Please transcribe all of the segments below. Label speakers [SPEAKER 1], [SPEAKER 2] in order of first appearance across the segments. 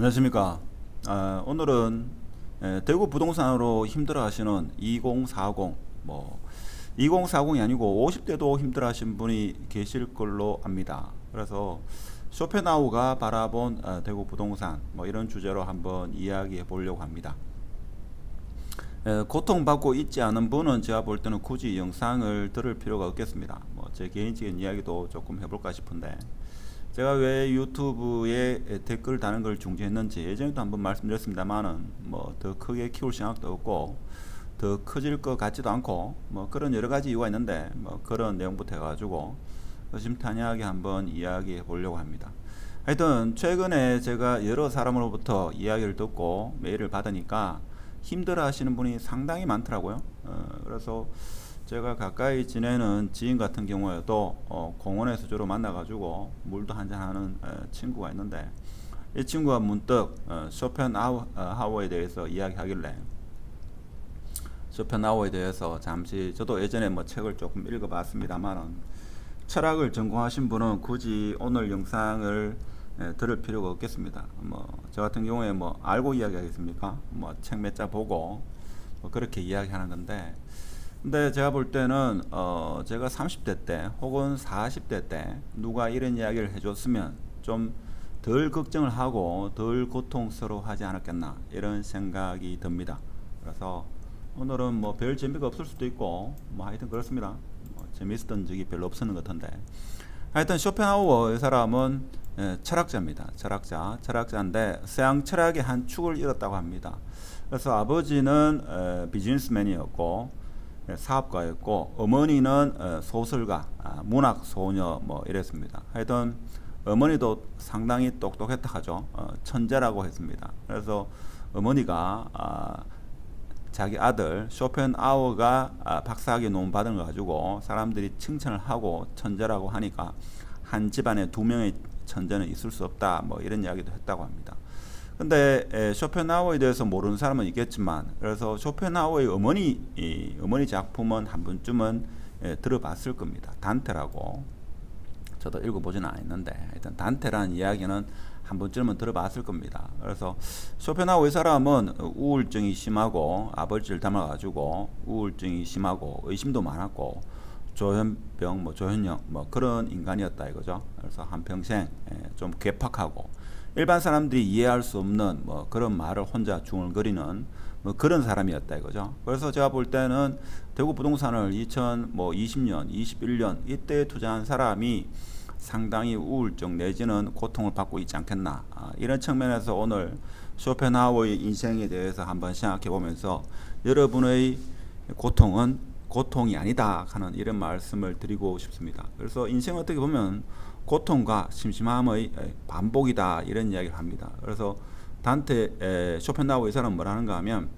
[SPEAKER 1] 안녕하십니까. 아, 오늘은 에, 대구 부동산으로 힘들어하시는 2040, 뭐 2040이 아니고 50대도 힘들어하신 분이 계실 걸로 압니다. 그래서 쇼펜하우가 바라본 어, 대구 부동산 뭐 이런 주제로 한번 이야기해 보려고 합니다. 에, 고통받고 있지 않은 분은 제가 볼 때는 굳이 영상을 들을 필요가 없겠습니다. 뭐 제 개인적인 이야기도 조금 해볼까 싶은데 제가 왜 유튜브에 댓글 다는 걸 중지했는지 예전에도 한번 말씀드렸습니다만은 뭐 더 크게 키울 생각도 없고 더 커질 것 같지도 않고 뭐 그런 여러 가지 이유가 있는데 뭐 그런 내용부터 해가지고 의심탄회하게 한번 이야기해 보려고 합니다. 하여튼 최근에 제가 여러 사람으로부터 이야기를 듣고 메일을 받으니까 힘들어 하시는 분이 상당히 많더라고요. 어, 그래서 제가 가까이 지내는 지인 같은 경우에도 어, 공원에서 주로 만나가지고 물도 한잔 하는 어, 친구가 있는데 이 친구가 문득 어, 쇼펜하우어에 대해서 이야기하길래 쇼펜하우어에 대해서 잠시 저도 예전에 뭐 책을 조금 읽어봤습니다만은 철학을 전공하신 분은 굳이 오늘 영상을 예, 들을 필요가 없겠습니다. 뭐저 같은 경우에 뭐 알고 이야기하겠습니까? 뭐 책 몇 자 보고 뭐 그렇게 이야기하는 건데 근데 제가 볼 때는 어 제가 30대 때 혹은 40대 때 누가 이런 이야기를 해줬으면 좀 덜 걱정을 하고 덜 고통스러워하지 않았겠나 이런 생각이 듭니다. 그래서 오늘은 뭐 별 재미가 없을 수도 있고 뭐 하여튼 그렇습니다. 뭐 재미있었던 적이 별로 없었는 것 같은데 하여튼 쇼펜하우어 이 사람은 예, 철학자입니다. 철학자, 철학자인데 서양 철학의 한 축을 잃었다고 합니다. 그래서 아버지는 에, 비즈니스맨이었고 예, 사업가였고 어머니는 어, 소설가, 아, 문학 소녀 뭐 이랬습니다. 하여튼 어머니도 상당히 똑똑했다 하죠. 어, 천재라고 했습니다. 그래서 어머니가 아, 자기 아들 쇼펜하우어가 아, 박사학위 논문 받은 거 가지고 사람들이 칭찬을 하고 천재라고 하니까 한 집안에 두 명의 천재는 있을 수 없다 뭐 이런 이야기도 했다고 합니다. 근데 에, 쇼펜하우어에 대해서 모르는 사람은 있겠지만 그래서 쇼펜하우어의 어머니 이, 어머니 작품은 한 번쯤은 에, 들어봤을 겁니다. 단테라고 저도 읽어보지는 않았는데 일단 단테라는 이야기는 한 번쯤은 들어봤을 겁니다. 그래서 쇼펜하우어 이 사람은 우울증이 심하고 아버지를 닮아가지고 우울증이 심하고 의심도 많았고 조현병, 뭐 조현영 뭐 그런 인간이었다 이거죠. 그래서 한 평생 예, 좀 괴팍하고 일반 사람들이 이해할 수 없는 뭐 그런 말을 혼자 중얼거리는 뭐 그런 사람이었다 이거죠. 그래서 제가 볼 때는 대구 부동산을 2020년, 21년 이때 투자한 사람이 상당히 우울증 내지는 고통을 받고 있지 않겠나 아, 이런 측면에서 오늘 쇼펜하우어의 인생에 대해서 한번 생각해 보면서 여러분의 고통은 고통이 아니다 하는 이런 말씀을 드리고 싶습니다. 그래서 인생 어떻게 보면 고통과 심심함의 반복이다 이런 이야기를 합니다. 그래서 단테 에, 쇼펜하우어 이 사람은 뭐라는가 하면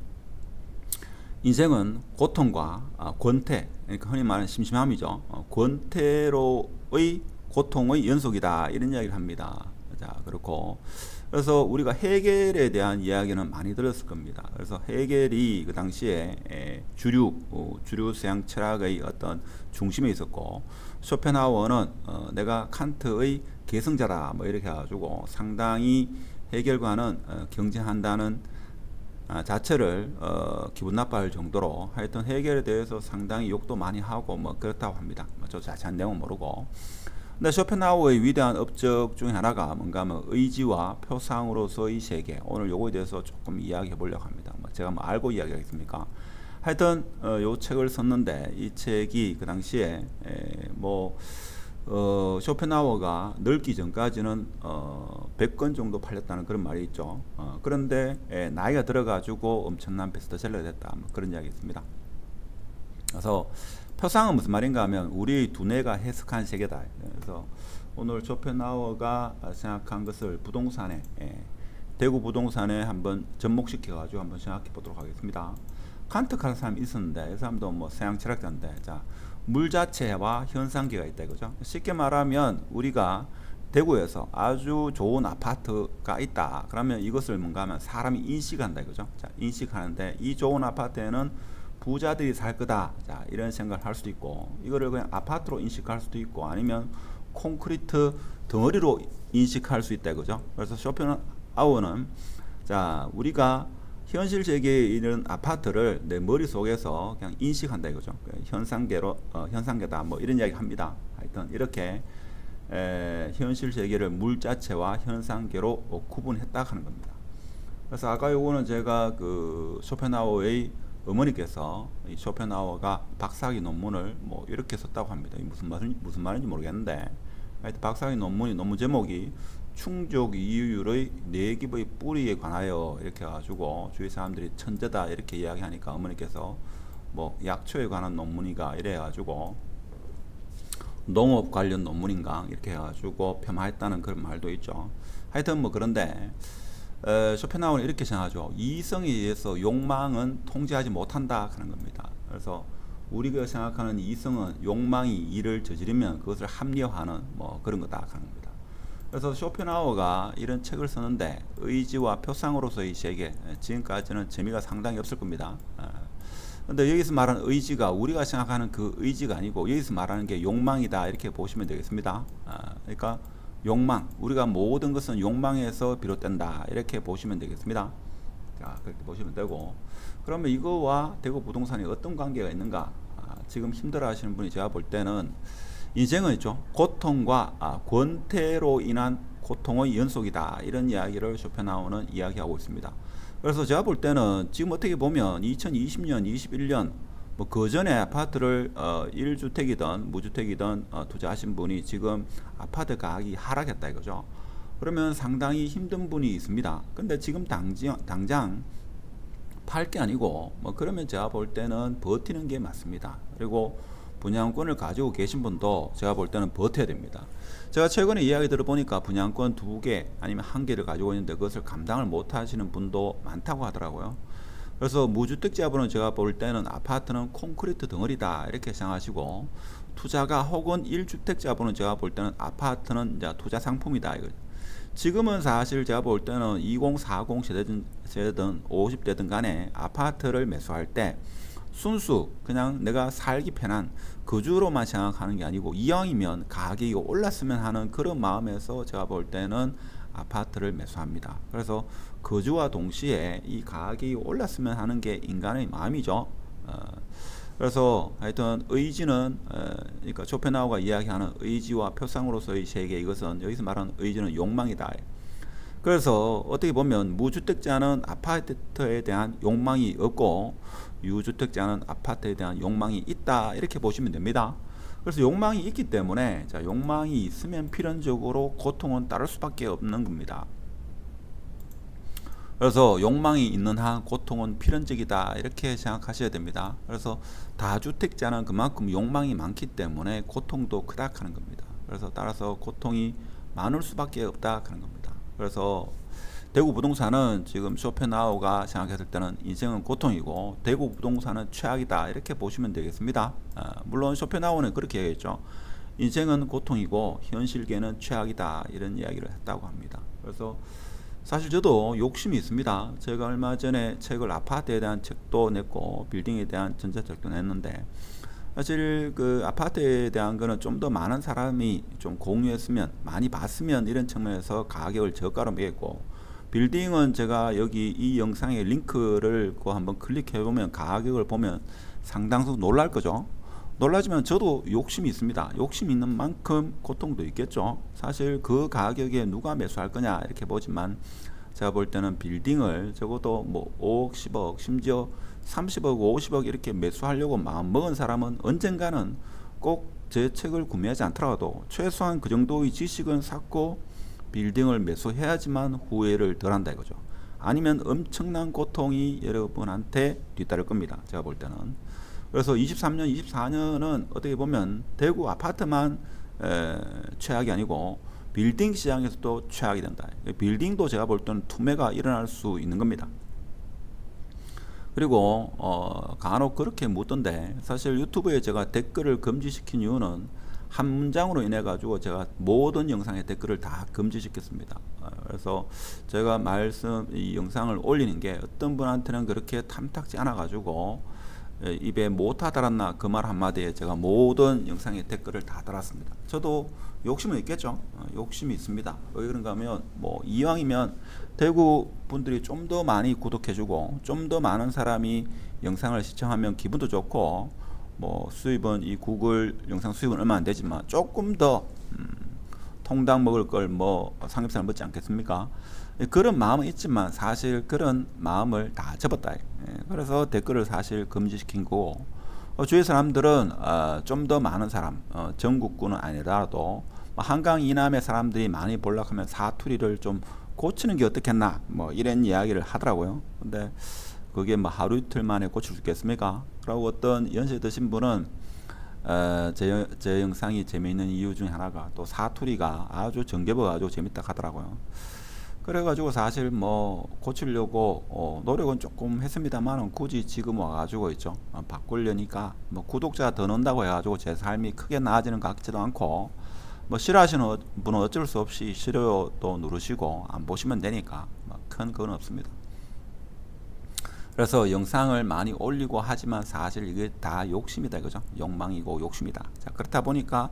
[SPEAKER 1] 인생은 고통과 아, 권태 그러니까 흔히 말하는 심심함이죠. 어, 권태로의 고통의 연속이다 이런 이야기를 합니다. 자 그렇고 그래서 우리가 해겔에 대한 이야기는 많이 들었을 겁니다. 그래서 해겔이 그 당시에 에, 주류 어, 주류 서양 철학의 어떤 중심에 있었고 쇼펜하우어는 어, 내가 칸트의 계승자다 뭐 이렇게 해가지고 상당히 해결과는 어, 경쟁한다는 아, 자체를 어, 기분 나빠할 정도로 하여튼 해결에 대해서 상당히 욕도 많이 하고 뭐 그렇다고 합니다. 뭐저 자세한 내용은 모르고. 근데 쇼펜하우어의 위대한 업적 중에 하나가 뭔가 하면 의지와 표상으로서의 세계. 오늘 요거에 대해서 조금 이야기해 보려고 합니다. 뭐 제가 뭐 알고 이야기하겠습니까? 하여튼 어, 요 책을 썼는데 이 책이 그 당시에 에, 뭐 어, 쇼펜하우어가 늙기 전까지는 어, 100권 정도 팔렸다는 그런 말이 있죠. 어, 그런데 에, 나이가 들어가지고 엄청난 베스트셀러가 됐다. 뭐 그런 이야기 있습니다. 그래서 표상은 무슨 말인가 하면 우리 두뇌가 해석한 세계다. 그래서 오늘 쇼펜하우어가 생각한 것을 부동산에 예, 대구 부동산에 한번 접목시켜 가지고 한번 생각해 보도록 하겠습니다. 칸트카는 사람이 있었는데 이 사람도 뭐 서양 철학자인데 자 물 자체와 현상계가 있다 이거죠. 쉽게 말하면 우리가 대구에서 아주 좋은 아파트가 있다. 그러면 이것을 뭔가 하면 사람이 인식한다 이거죠. 자, 인식하는데 이 좋은 아파트에는 부자들이 살 거다. 자, 이런 생각을 할 수도 있고 이거를 그냥 아파트로 인식할 수도 있고 아니면 콘크리트 덩어리로 인식할 수 있다 이거죠. 그래서 쇼펜 아워는 자 우리가 현실 세계에 있는 아파트를 내 머릿속에서 그냥 인식한다 이거죠. 그 현상계로 어, 현상계다 뭐 이런 이야기 합니다. 하여튼 이렇게 에, 현실 세계를 물 자체와 현상계로 어, 구분했다 하는 겁니다. 그래서 아까 요거는 제가 그 쇼펜하우어의 어머니께서 이 쇼펜하우어가 박사학위 논문을 뭐 이렇게 썼다고 합니다. 이 무슨 말인지 무슨 말인지 모르겠는데 하여튼 박사학위 논문이 논문 제목이 충족 이유율의 내기의 뿌리에 관하여 이렇게 해가지고 주위 사람들이 천재다 이렇게 이야기하니까 어머니께서 뭐 약초에 관한 논문이가 이래 가지고 농업 관련 논문인가 이렇게 해가지고 폄하했다는 그런 말도 있죠. 하여튼 뭐 그런데 에, 쇼펜하우는 이렇게 생각하죠. 이성에 의해서 욕망은 통제하지 못한다 하는 겁니다. 그래서 우리가 생각하는 이성은 욕망이 일을 저지르면 그것을 합리화하는 뭐 그런 거다 하는 겁니다. 그래서 쇼펜하우가 이런 책을 쓰는데 의지와 표상으로서의 세계 지금까지는 재미가 상당히 없을 겁니다. 근데 여기서 말하는 의지가 우리가 생각하는 그 의지가 아니고 여기서 말하는 게 욕망이다 이렇게 보시면 되겠습니다. 아, 그러니까 욕망 우리가 모든 것은 욕망에서 비롯된다 이렇게 보시면 되겠습니다. 자 그렇게 보시면 되고 그러면 이거와 대구 부동산이 어떤 관계가 있는가? 아, 지금 힘들어하시는 분이 제가 볼 때는 인생은 있죠 고통과 아, 권태로 인한 고통의 연속이다 이런 이야기를 쇼펜하우는 이야기하고 있습니다. 그래서 제가 볼 때는 지금 어떻게 보면 2020년, 21년 뭐 그 전에 아파트를 어 1주택이든 무주택이든 어 투자하신 분이 지금 아파트 가격이 하락했다 이거죠. 그러면 상당히 힘든 분이 있습니다. 근데 지금 당장 당장 팔 게 아니고 뭐 그러면 제가 볼 때는 버티는 게 맞습니다. 그리고 분양권을 가지고 계신 분도 제가 볼 때는 버텨야 됩니다. 제가 최근에 이야기 들어보니까 분양권 두 개 아니면 한 개를 가지고 있는데 그것을 감당을 못 하시는 분도 많다고 하더라고요. 그래서 무주택자분은 제가 볼 때는 아파트는 콘크리트 덩어리다 이렇게 생각하시고 투자가 혹은 1주택자분은 제가 볼 때는 아파트는 이제 투자 상품이다 이거. 지금은 사실 제가 볼 때는 2040 세대든, 세대든 50대든 간에 아파트를 매수할 때 순수 그냥 내가 살기 편한 거주로만 생각하는 게 아니고 이왕이면 가격이 올랐으면 하는 그런 마음에서 제가 볼 때는 아파트를 매수합니다. 그래서 거주와 동시에 이 가격이 올랐으면 하는 게 인간의 마음이죠. 어, 그래서 하여튼 의지는 어, 그러니까 쇼펜하우가 이야기하는 의지와 표상으로서의 세계 이것은 여기서 말하는 의지는 욕망이다. 그래서 어떻게 보면 무주택자는 아파트에 대한 욕망이 없고 유주택자는 아파트에 대한 욕망이 있다 이렇게 보시면 됩니다. 그래서 욕망이 있기 때문에 자 욕망이 있으면 필연적으로 고통은 따를 수밖에 없는 겁니다. 그래서 욕망이 있는 한 고통은 필연적이다 이렇게 생각하셔야 됩니다. 그래서 다주택자는 그만큼 욕망이 많기 때문에 고통도 크다 하는 겁니다. 그래서 따라서 고통이 많을 수밖에 없다 하는 겁니다. 그래서 대구 부동산은 지금 쇼펜하우가 생각했을 때는 인생은 고통이고 대구 부동산은 최악이다 이렇게 보시면 되겠습니다. 아, 물론 쇼펜하우는 그렇게 얘기했죠. 인생은 고통이고 현실계는 최악이다 이런 이야기를 했다고 합니다. 그래서 사실 저도 욕심이 있습니다. 제가 얼마 전에 책을 아파트에 대한 책도 냈고 빌딩에 대한 전자책도 냈는데 사실 그 아파트에 대한 거는 좀 더 많은 사람이 좀 공유했으면 많이 봤으면 이런 측면에서 가격을 저가로 매겼고 빌딩은 제가 여기 이 영상의 링크를 그 한번 클릭해 보면 가격을 보면 상당수 놀랄 거죠. 놀라지만 저도 욕심이 있습니다. 욕심 있는 만큼 고통도 있겠죠. 사실 그 가격에 누가 매수할 거냐 이렇게 보지만 제가 볼 때는 빌딩을 적어도 뭐 5억, 10억, 심지어 30억, 50억 이렇게 매수하려고 마음 먹은 사람은 언젠가는 꼭 제 책을 구매하지 않더라도 최소한 그 정도의 지식은 쌓고 빌딩을 매수해야지만 후회를 덜 한다 이거죠. 아니면 엄청난 고통이 여러분한테 뒤따를 겁니다. 제가 볼 때는. 그래서 23년, 24년은 어떻게 보면 대구 아파트만 에, 최악이 아니고 빌딩 시장에서도 최악이 된다. 빌딩도 제가 볼 때는 투매가 일어날 수 있는 겁니다. 그리고 어, 간혹 그렇게 묻던데 사실 유튜브에 제가 댓글을 금지시킨 이유는 한 문장으로 인해 가지고 제가 모든 영상의 댓글을 다 금지시켰습니다. 어, 그래서 제가 말씀 이 영상을 올리는 게 어떤 분한테는 그렇게 탐탁지 않아 가지고 입에 못하 달았나 그 말 한마디에 제가 모든 영상의 댓글을 다 달았습니다. 저도 욕심은 있겠죠. 어, 욕심이 있습니다. 왜 그런가 하면 뭐 이왕이면 대구 분들이 좀 더 많이 구독해주고 좀 더 많은 사람이 영상을 시청하면 기분도 좋고 뭐 수입은 이 구글 영상 수입은 얼마 안 되지만 조금 더 음, 통닭 먹을 걸 뭐 삼겹살 먹지 않겠습니까? 예, 그런 마음은 있지만 사실 그런 마음을 다 접었다. 예, 그래서 댓글을 사실 금지시킨 거고 어, 주위 사람들은 어, 좀더 많은 사람 어, 전국구는 아니더라도 뭐 한강 이남의 사람들이 많이 볼락하면 사투리를 좀 고치는 게 어떻겠나 뭐 이런 이야기를 하더라고요. 근데 그게 뭐 하루 이틀 만에 고칠 수 있겠습니까? 그리고 어떤 연세 드신 분은 어, 제, 영- 제 영상이 재미있는 이유 중에 하나가 또 사투리가 아주 정겹어 가지고 재밌다 하더라고요. 그래가지고 사실 뭐 고치려고 어, 노력은 조금 했습니다만 굳이 지금 와가지고 있죠 어, 바꾸려니까 뭐 구독자 더 넣는다고 해가지고 제 삶이 크게 나아지는 것 같지도 않고 뭐 싫어하시는 어- 분은 어쩔 수 없이 싫어요도 누르시고 안 보시면 되니까 뭐큰 그건 없습니다. 그래서 영상을 많이 올리고 하지만 사실 이게 다 욕심이다 이거죠. 욕망이고 욕심이다. 자, 그렇다 보니까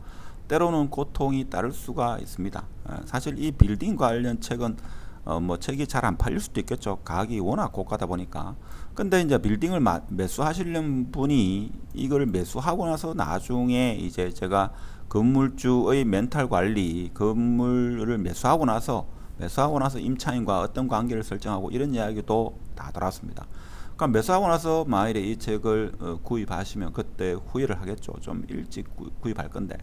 [SPEAKER 1] 때로는 고통이 따를 수가 있습니다. 어, 사실 이 빌딩 관련 책은 어, 뭐 책이 잘 안 팔릴 수도 있겠죠. 가격이 워낙 고가다 보니까. 근데 이제 빌딩을 마- 매수하시려는 분이 이걸 매수하고 나서 나중에 이제 제가 건물주의 멘탈 관리, 건물을 매수하고 나서 매수하고 나서 임차인과 어떤 관계를 설정하고 이런 이야기도 다 들었습니다. 그러니까 매수하고 나서 만일에 이 책을 어, 구입하시면 그때 후회를 하겠죠. 좀 일찍 구, 구입할 건데.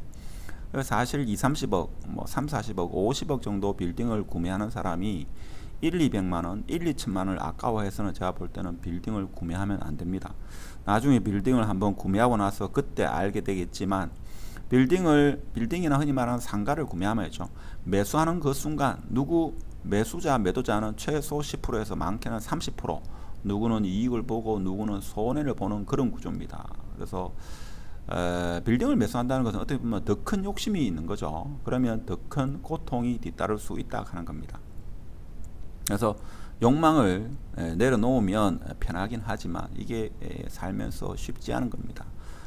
[SPEAKER 1] 사실 2, 30억, 뭐 3, 40억, 50억 정도 빌딩을 구매하는 사람이 1, 200만 원, 1, 2천만 원을 아까워해서는 제가 볼 때는 빌딩을 구매하면 안 됩니다. 나중에 빌딩을 한번 구매하고 나서 그때 알게 되겠지만 빌딩을 빌딩이나 흔히 말하는 상가를 구매하면죠. 매수하는 그 순간 누구 매수자 매도자는 최소 10%에서 많게는 30% 누구는 이익을 보고 누구는 손해를 보는 그런 구조입니다. 그래서 에, 빌딩을 매수한다는 것은 어떻게 보면 더 큰 욕심이 있는 거죠. 그러면 더 큰 고통이 뒤따를 수 있다 하는 겁니다. 그래서 욕망을 에, 내려놓으면 편하긴 하지만 이게 에, 살면서 쉽지 않은 겁니다.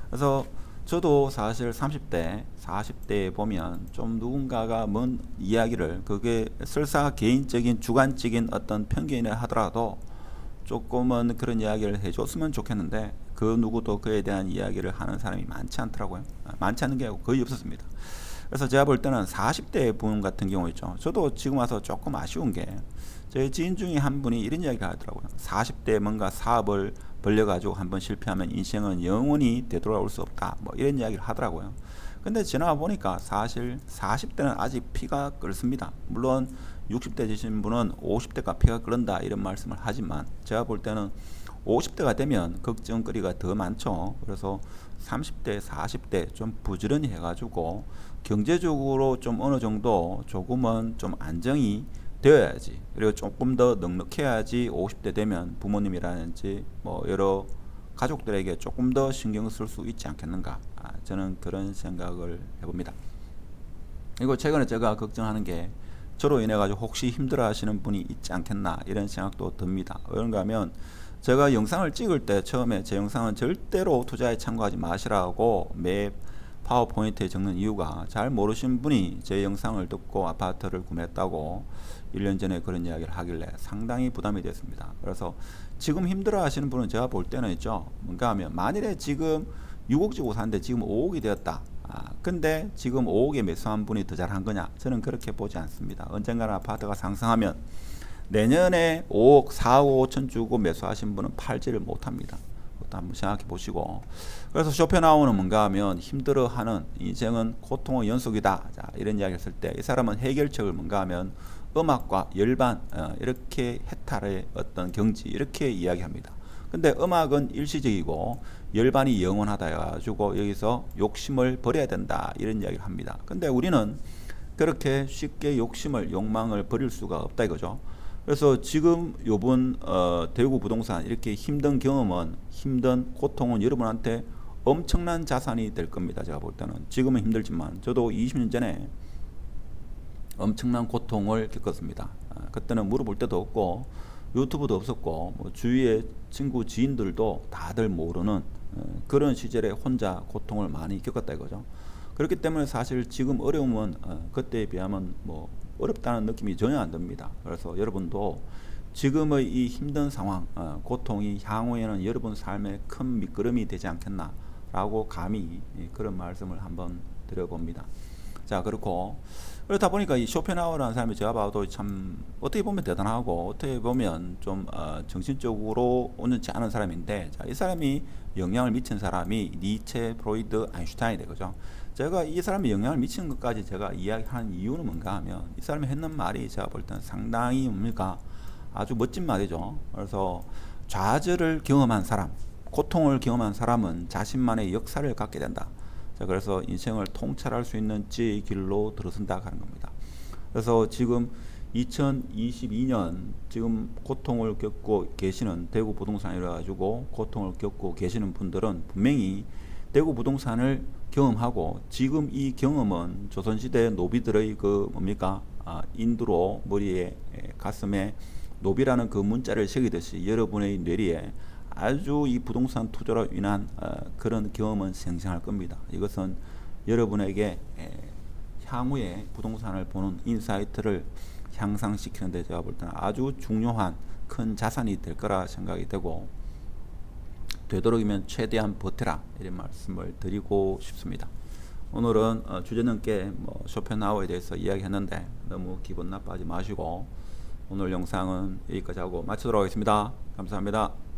[SPEAKER 1] 그래서 저도 사실 30대, 40대에 보면 좀 누군가가 뭔 이야기를 그게 설사 개인적인 주관적인 어떤 편견이라 하더라도 조금은 그런 이야기를 해줬으면 좋겠는데 그 누구도 그에 대한 이야기를 하는 사람이 많지 않더라고요. 아, 많지 않은 게 아니고 거의 없었습니다. 그래서 제가 볼 때는 40대 분 같은 경우 있죠. 저도 지금 와서 조금 아쉬운 게제 지인 중에 한 분이 이런 이야기를 하더라고요. 40대 뭔가 사업을 벌려가지고 한번 실패하면 인생은 영원히 되돌아올 수 없다. 뭐 이런 이야기를 하더라고요. 근데 지나가 보니까 사실 40대는 아직 피가 끓습니다. 물론 60대 되신 분은 50대가 피가 끓는다 이런 말씀을 하지만 제가 볼 때는 50대가 되면 걱정거리가 더 많죠. 그래서 30대, 40대 좀 부지런히 해가지고 경제적으로 좀 어느 정도 조금은 좀 안정이 되어야지. 그리고 조금 더 넉넉해야지 50대 되면 부모님이라든지 뭐 여러 가족들에게 조금 더 신경 쓸 수 있지 않겠는가. 아, 저는 그런 생각을 해봅니다. 그리고 최근에 제가 걱정하는 게 저로 인해 가지고 혹시 힘들어 하시는 분이 있지 않겠나 이런 생각도 듭니다. 그런가 하면 제가 영상을 찍을 때 처음에 제 영상은 절대로 투자에 참고하지 마시라고 매 파워포인트에 적는 이유가 잘 모르신 분이 제 영상을 듣고 아파트를 구매했다고 1년 전에 그런 이야기를 하길래 상당히 부담이 됐습니다. 그래서 지금 힘들어 하시는 분은 제가 볼 때는 있죠. 뭔가 하면 만일에 지금 6억 주고 샀는데 지금 5억이 되었다. 아, 근데 지금 5억에 매수한 분이 더 잘한 거냐? 저는 그렇게 보지 않습니다. 언젠가는 아파트가 상승하면 내년에 5억, 4억 5천 주고 매수하신 분은 팔지를 못합니다. 그것도 한번 생각해 보시고. 그래서 쇼펜하우는 뭔가 하면 힘들어하는 인생은 고통의 연속이다. 자, 이런 이야기 했을 때 이 사람은 해결책을 뭔가 하면 음악과 열반 어, 이렇게 해탈의 어떤 경지 이렇게 이야기합니다. 근데 음악은 일시적이고 열반이 영원하다 해가지고 여기서 욕심을 버려야 된다 이런 이야기를 합니다. 근데 우리는 그렇게 쉽게 욕심을 욕망을 버릴 수가 없다 이거죠. 그래서 지금 요번 어, 대구 부동산 이렇게 힘든 경험은 힘든 고통은 여러분한테 엄청난 자산이 될 겁니다. 제가 볼 때는 지금은 힘들지만 저도 20년 전에 엄청난 고통을 겪었습니다. 아, 그때는 물어볼 데도 없고 유튜브도 없었고 뭐 주위에 친구 지인들도 다들 모르는 어, 그런 시절에 혼자 고통을 많이 겪었다 이거죠. 그렇기 때문에 사실 지금 어려움은 어, 그때에 비하면 뭐 어렵다는 느낌이 전혀 안 듭니다. 그래서 여러분도 지금의 이 힘든 상황, 어, 고통이 향후에는 여러분 삶의 큰 미끄럼이 되지 않겠나라고 감히 예, 그런 말씀을 한번 드려봅니다. 자 그렇고 그렇다 보니까 이 쇼펜하우어라는 사람이 제가 봐도 참 어떻게 보면 대단하고 어떻게 보면 좀 어, 정신적으로 온전치 않은 사람인데 자, 이 사람이 영향을 미친 사람이 니체, 프로이드, 아인슈타인이 되죠. 제가 이 사람이 영향을 미친 것까지 제가 이야기하는 이유는 뭔가 하면 이 사람이 했는 말이 제가 볼 때는 상당히 뭡니까 아주 멋진 말이죠. 그래서 좌절을 경험한 사람, 고통을 경험한 사람은 자신만의 역사를 갖게 된다. 자, 그래서 인생을 통찰할 수 있는 지혜의 길로 들어선다 하는 겁니다. 그래서 지금 2022년 지금 고통을 겪고 계시는 대구 부동산이라 가지고 고통을 겪고 계시는 분들은 분명히 대구 부동산을 경험하고 지금 이 경험은 조선시대 노비들의 그 뭡니까 아, 인두로 머리에 에, 가슴에 노비라는 그 문자를 새기듯이 여러분의 뇌리에 아주 이 부동산 투자로 인한 어, 그런 경험은 생생할 겁니다. 이것은 여러분에게 에, 향후에 부동산을 보는 인사이트를 향상시키는 데 제가 볼 때는 아주 중요한 큰 자산이 될 거라 생각이 되고 되도록이면 최대한 버텨라 이런 말씀을 드리고 싶습니다. 오늘은 어, 주제넘게 뭐 쇼펜하우어에 대해서 이야기했는데 너무 기분 나빠하지 마시고 오늘 영상은 여기까지 하고 마치도록 하겠습니다. 감사합니다.